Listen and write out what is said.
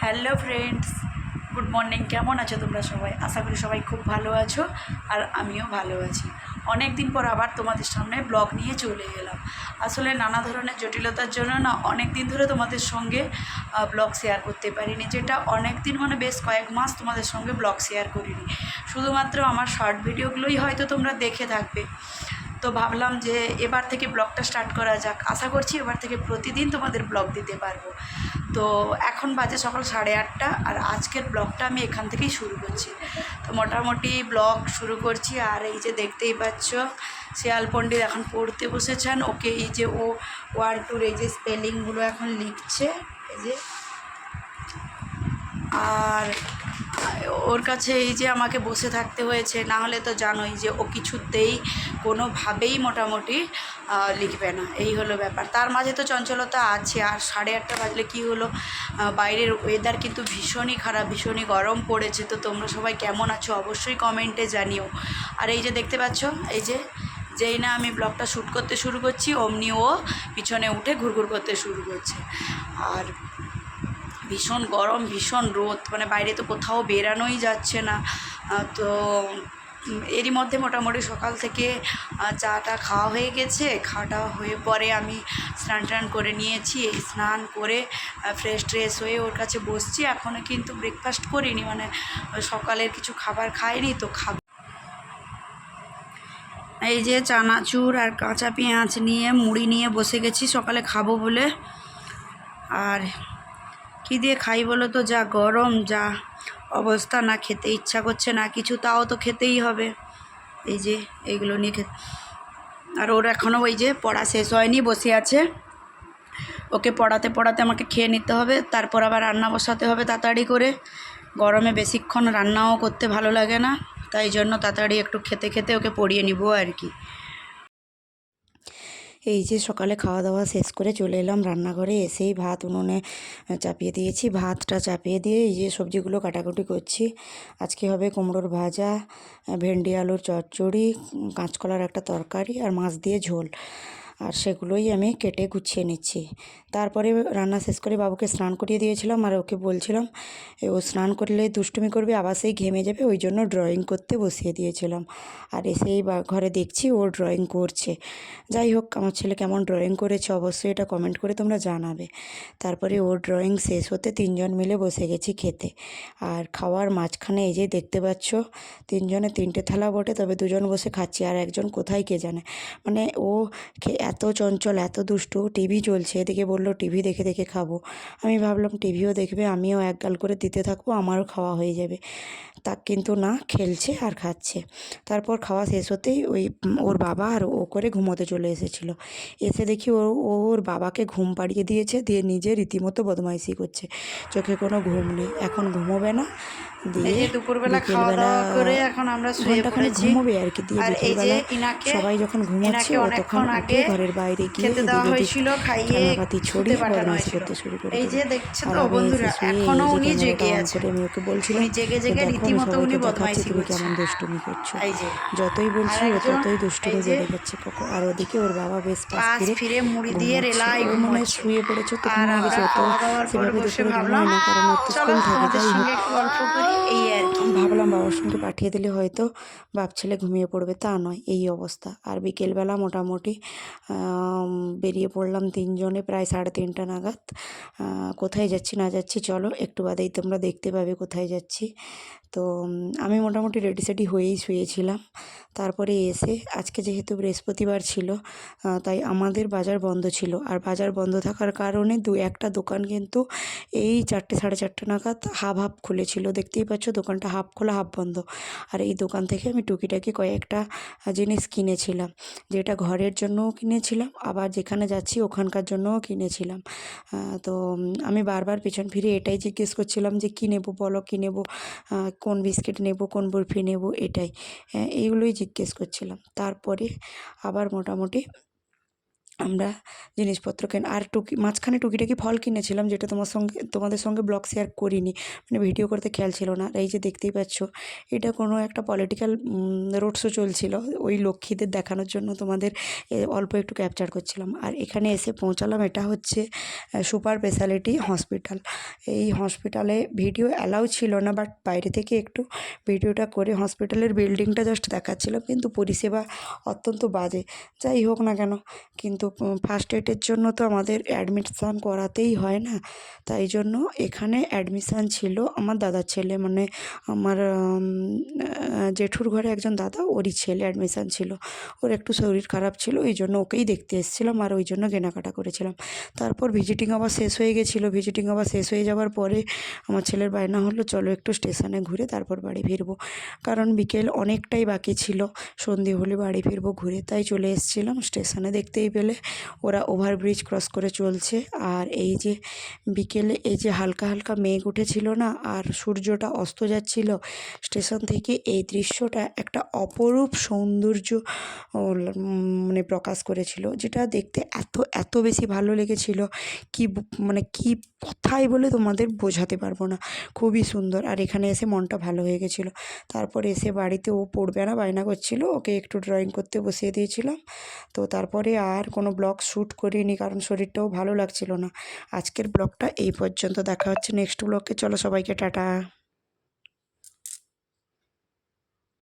Hello friends, good morning. কেমন আছো তোমরা সবাই? আশা করি সবাই খুব ভালো আছো আর আমিও ভালো আছি। অনেক দিন পর আবার তোমাদের সামনে ব্লগ নিয়ে চলে এলাম। আসলে নানা ধরনের জটিলতার জন্য না অনেক দিন ধরে তোমাদের সঙ্গে ব্লগ শেয়ার করতে পারিনি, যেটা অনেক দিন মানে বেশ কয়েক মাস তোমাদের সঙ্গে ব্লগ শেয়ার করিনি। শুধুমাত্র আমার শর্ট ভিডিওগুলোই হয়তো তোমরা দেখে থাকবে। তো ভাবলাম যে এবার থেকে ব্লগটা স্টার্ট করা যাক। আশা করছি এবার থেকে প্রতিদিন তোমাদের ব্লগ দিতে পারব। তো এখন বাজে সকাল সাড়ে আটটা আর আজকের ব্লগটা আমি এখান থেকেই শুরু করছি। তো মোটামুটি ব্লগ শুরু করছি আর এই যে দেখতেই পাচ্ছ, শিয়াল পণ্ডিত এখন পড়তে বসেছেন। ওকে এই যে ও ওয়ান টুর এই যে স্পেলিংগুলো এখন লিখছে। এই যে। আর ওর কাছে এই যে আমাকে বসে থাকতে হয়েছে, না হলে তো জানোই যে ও কিছুতেই কোনোভাবেই মোটামুটি লিখবে না। এই হলো ব্যাপার। তার মাঝে তো চঞ্চলতা আছে, আর সাড়ে আটটা বাজলে কি হলো? বাইরের ওয়েদার কিন্তু ভীষণই খারাপ, ভীষণই গরম পড়েছে। তো তোমরা সবাই কেমন আছো অবশ্যই কমেন্টে জানিও। আর এই যে দেখতে পাচ্ছ, এই যে, যেই না আমি ব্লগটা শ্যুট করতে শুরু করছি, অমনি ও পিছনে উঠে ঘুরঘুর করতে শুরু করছে। আর ভীষণ গরম, ভীষণ রোদ। মানে বাইরে তো কোথাও বেরানোই যাচ্ছে না। তো এরই মধ্যে মোটামুটি সকাল থেকে চাটা খাওয়া হয়ে গেছে। খাওয়াটা হয়ে পরে আমি স্নান টান করে নিয়েছি। এই স্নান করে ফ্রেশ ট্রেশ হয়ে ওর কাছে বসছি। এখনও কিন্তু ব্রেকফাস্ট করিনি। মানে সকালের কিছু খাবার খাইনি, তো খাব এই যে চানাচুর আর কাঁচা পেঁয়াজ নিয়ে, মুড়ি নিয়ে বসে গেছি। সকালে খাব বলে। আর কী দিয়ে খাই বলো তো? যা গরম, যা অবস্থা, না খেতে ইচ্ছা করছে না কিছু, তাও তো খেতেই হবে। এই যে এইগুলো নিয়ে খেতে। আর ওর এখনও ওই যে পড়া শেষ হয়নি, বসে আছে। ওকে পড়াতে পড়াতে আমাকে খেয়ে নিতে হবে, তারপর আবার রান্না বসাতে হবে তাড়াতাড়ি করে। গরমে বেশিক্ষণ রান্নাও করতে ভালো লাগে না, তাই জন্য তাড়াতাড়ি একটু খেতে খেতে ওকে পড়িয়ে নিব আর কি। এই যে সকালে খাওয়া দাওয়া শেষ করে চলে এলাম রান্নাঘরে। এসেই ভাত উনুনে চাপিয়ে দিয়েছি। ভাতটা চাপিয়ে দিয়ে এই যে সবজিগুলো কাটাকুটি করছি। আজকে হবে কুমড়োর ভাজা ভেন্ডি আলুর চচ্চড়ি কাঁচকলার একটা তরকারি আর মাছ দিয়ে ঝোল। আর সেগুলোই আমি কেটে গুছিয়ে নিচ্ছি। তারপরে রান্না শেষ করে বাবুকে স্নান করিয়ে দিয়েছিলাম আর ওকে বলছিলাম ও স্নান করলে দুষ্টুমি করবে, আবার সেই ঘেমে যাবে, ওই জন্য ড্রয়িং করতে বসিয়ে দিয়েছিলাম। আর এসেই ঘরে দেখছি ও ড্রয়িং করছে। যাই হোক, আমার ছেলে কেমন ড্রয়িং করেছে অবশ্যই এটা কমেন্ট করে তোমরা জানাবে। তারপরে ওর ড্রয়িং শেষ হতে তিনজন মিলে বসে গেছি খেতে। আর খাওয়ার মাঝখানে এই যে দেখতে পাচ্ছ, তিনজনে তিনটে থালা বটে, তবে দুজন বসে খাচ্ছি, আর একজন কোথায় কে জানে। মানে ও এত চঞ্চল, এত দুষ্টু, টিভি চলছে, এদিকে বলল, টিভি দেখে দেখে খাব। আমি ভাবলাম, টিভিও দেখবে, আমিও এক গাল করে দিতে থাকব, আমারও খাওয়া হয়ে যাবে। তা কিন্তু না খেলছে আর খাচ্ছে। তারপর খাওয়া শেষ হতেই ওই ওর বাবা আর ও করে ঘুমোতে চলে এসেছিল। এসে দেখি ও ওর বাবাকে ঘুম পাড়িয়ে দিয়েছে দিয়ে নিজে রীতিমতো বদমাইশি করছে। চোখে কোনো ঘুম নেই। এখন ঘুমোবে না দিয়ে দুপুরবেলা খাওয়া দাওয়া করে এখন আমরা শুয়ে পড়েছি। ঘুমোবে আর কি দিয়ে বিকেলবেলা সবাই যখন ঘুমোচ্ছে তখন আগে ঘরের বাইরে গিয়ে খেতে দেওয়া হয়েছিল খাইয়ে থালাপাতি ছড়িয়ে বদমাইশি করতে শুরু করে এই যে দেখছ তো বন্ধুরা এখনও উনি জেগে আছে। আমি ওকে বলছিলাম জেগে জেগে রীতিমতো সবাইকে দেখাচ্ছি তুমি কেমন দুষ্টুমি করছ। যতই বলছি ও ততই দুষ্টুমি বেড়ে যাচ্ছে আর ওদিকে ওর বাবা বেশ পাশ ফিরে মুড়ি দিয়ে। রেলাই ঘুমোচ্ছে। শুয়ে পড়েছে তো ঘুমিয়ে গেছে তো সেভাবে দুপুরে ভাবলাম না কারণ ওর তো স্কুল থাকে যাই হোক ভাবলাম বাবার সঙ্গে পাঠিয়ে দিলে হয়তো বাপ ছেলে ঘুমিয়ে পড়বে তা নয় এই অবস্থা। আর বিকেলবেলা মোটামুটি বেরিয়ে পড়লাম তিনজনে প্রায় সাড়ে তিনটা নাগাদ। কোথায় যাচ্ছি না যাচ্ছি চলো একটু বাদেই তোমরা দেখতে পাবে কোথায় যাচ্ছি। তো উম, আমি মোটামুটি রেডি সেডি হয়েই শুয়েছিলাম। তারপরে এসে আজকে যেহেতু বৃহস্পতিবার ছিল তাই আমাদের বাজার বন্ধ ছিল। আর বাজার বন্ধ থাকার কারণে দু একটা দোকান কিন্তু এই চারটে সাড়ে চারটে নাগাদ হাফ হাফ খুলেছিল। দেখতেই পাচ্ছ দোকানটা হাফ খোলা হাফ বন্ধ। আর এই দোকান থেকে আমি টুকিটাকি কয়েকটা জিনিস কিনেছিলাম। যেটা ঘরের জন্যও কিনেছিলাম আবার যেখানে যাচ্ছি ওখানকার জন্যও কিনেছিলাম। তো আমি বারবার পেছন ফিরে এটাই জিজ্ঞেস করছিলাম যে কী নেব বলো কী নেব? আহ, কোন বিস্কিট নেব কোন বরফি নেব এটাই। হ্যাঁ, এইগুলোই জিজ্ঞেস করছিলাম। তারপরে আবার মোটামুটি আমরা জিনিসপত্র কেন, আর টুকি, মাঝখানে টুকিটাকি ফল কিনেছিলাম যেটা তোমার সঙ্গে, তোমাদের সঙ্গে ব্লগ শেয়ার করিনি মানে ভিডিও করতে খেয়াল ছিল না এই যে দেখতেই পাচ্ছ, এটা কোনো একটা পলিটিক্যাল রোড শো চলছিল, ওই লক্ষ্মীদের দেখানোর জন্য তোমাদের অল্প একটু ক্যাপচার করছিলাম, আর এখানে এসে পৌঁছালাম, এটা হচ্ছে সুপার স্পেশালিটি হসপিটাল এই হসপিটালে ভিডিও অ্যালাউ ছিল না বাট বাইরে থেকে একটু ভিডিওটা করে হসপিটালের বিল্ডিংটা জাস্ট দেখাচ্ছিলাম, কিন্তু পরিষেবা অত্যন্ত বাজে, যাই হোক না কেন, কিন্তু ফার্স্ট এডের জন্য তো আমাদের অ্যাডমিশান করাতেই হয় না। তাই জন্য এখানে অ্যাডমিশান ছিল আমার দাদার ছেলে। মানে আমার জেঠুর ঘরে একজন দাদা, ওরই ছেলে অ্যাডমিশান ছিল। ওর একটু শরীর খারাপ ছিল ওই জন্য ওকেই দেখতে এসেছিলাম আর ওই জন্য কেনাকাটা করেছিলাম। তারপর ভিজিটিং আবার শেষ হয়ে গেছিল। ভিজিটিং আবার শেষ হয়ে যাওয়ার পরে আমার ছেলের বায়না হলো, চলো একটু স্টেশনে ঘুরে তারপর বাড়ি ফিরবো। কারণ বিকেল অনেকটাই বাকি ছিল। সন্ধে হলে বাড়ি ফিরবো, ঘুরে তাই চলে এসেছিলাম। স্টেশনে দেখতেই পেলে ওরা ওভারব্রিজ ক্রস করে চলছে। আর এই যে বিকেলে এই যে হালকা হালকা মেঘ উঠেছিল না, আর সূর্যটা অস্ত যাচ্ছিল স্টেশন থেকে, এই দৃশ্যটা একটা অপরূপ সৌন্দর্য মানে প্রকাশ করেছিল, যেটা দেখতে এত এত বেশি ভালো লেগেছিল। কি মানে কি কথাই বলে তোমাদের বোঝাতে পারব না। খুবই সুন্দর। আর এখানে এসে মনটা ভালো হয়ে গেছিল। তারপর এসে বাড়িতে ও পড়বে না, বায়না করছিল। ওকে একটু ড্রয়িং করতে বসিয়ে দিয়েছিলাম। তো তারপরে আর কোনো ব্লগ শ্যুট করিনি কারণ শরীরটাও ভালো লাগছিল না। আজকের ব্লগটা এই পর্যন্ত। দেখা হচ্ছে নেক্সট ব্লগে। চলো সবাইকে টাটা।